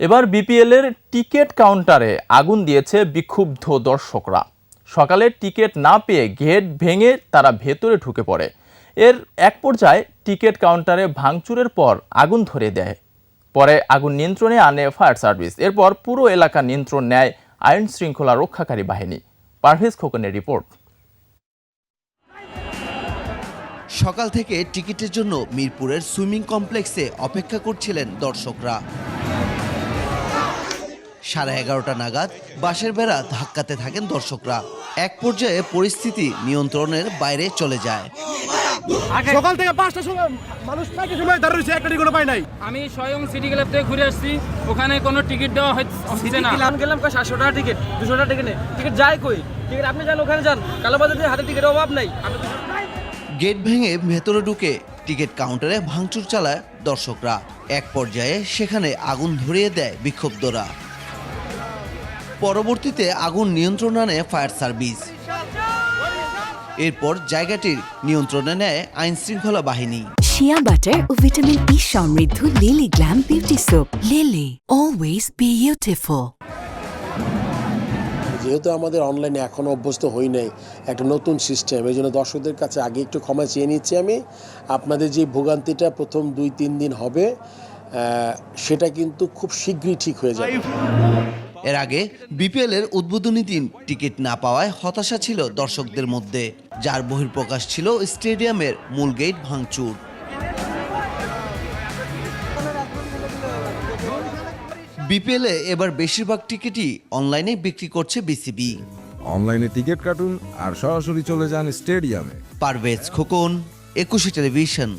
এবার বিপিএলের টিকিট কাউন্টারে আগুন দিয়েছে বিক্ষুব্ধ দর্শকরা। সকালে টিকিট না পেয়ে গেট ভেঙে তারা ভেতরে ঢুকে পড়ে। এর এক পর্যায়ে টিকিট কাউন্টারে ভাঙচুরের পর আগুন ধরে দেয়। পরে আগুন নিয়ন্ত্রণে আনে ফায়ার সার্ভিস। এরপর পুরো এলাকা নিয়ন্ত্রণ নেয় আইন শৃঙ্খলা রক্ষাকারী বাহিনী। পারভেজ খোকনের রিপোর্ট। সকাল থেকে টিকিটের জন্য মিরপুরের সুইমিং কমপ্লেক্সে অপেক্ষা করছিলেন দর্শকরা। সাড়ে এগারোটা নাগাদ বাসের বেড়া ধাক্কাতে থাকেন দর্শকরা। এক পর্যায়ে পরিস্থিতি নিয়ন্ত্রণের বাইরে চলে যায়। সকাল থেকে পাঁচটা সময় মানুষ পাঁচটা সময় দাঁড়িয়ে রয়েছে একটা টিকিটও পাই নাই। আমি স্বয়ং সিটি ক্লাব থেকে ঘুরে আসছি ওখানে কোনো টিকিট দেওয়া হচ্ছে না। গেলাম গেলাম কয় সাতশো টাকা টিকিট দুশো টাকা টিকিট নেই। টিকিট যায় কই? টিকিট আপনি যান ওখানে যান। কালোবাজার দিয়ে হাতে টিকিটের অভাব নাই। গেট ভেঙে ভেতরে ঢুকে টিকিট কাউন্টারে ভাঙচুর চালায় দর্শকরা। এক পর্যায়ে সেখানে আগুন ধরিয়ে দেয় বিক্ষুব্ধরা। পরবর্তীতে আগুন নিয়ন্ত্রণ আনে ফায়ার সার্ভিস। এরপর জায়গাটির নিয়ন্ত্রণে নেয় আইন শৃঙ্খলা বাহিনী। শিয়া বাটার ও ভিটামিন ই সমৃদ্ধ lily glam beauty soap lily always beautiful যেহেতু আমাদের অনলাইনে এখনও অভ্যস্ত হই নাই একটা নতুন সিস্টেম এই জন্য দর্শকদের কাছে আগে একটু ক্ষমা চেয়ে নিচ্ছি আমি। আপনাদের যে ভোগান্তিটা প্রথম দুই তিন দিন হবে সেটা কিন্তু খুব শীঘ্রই ঠিক হয়ে যাবে। এর আগে বিপিএল এর উদ্বোধনী দিন টিকিট না পাওয়ায় হতাশা ছিল দর্শকদের মধ্যে যার বহিঃপ্রকাশ ছিল স্টেডিয়ামের মূল গেট ভাঙচুর। বিপিএলে এবার বেশিরভাগ টিকিটই অনলাইনে বিক্রি করছে বিসিবি অনলাইনে টিকিট কাটুন আর সরাসরি চলে যান স্টেডিয়ামে। পারভেজ খোকন একুশে টেলিভিশন।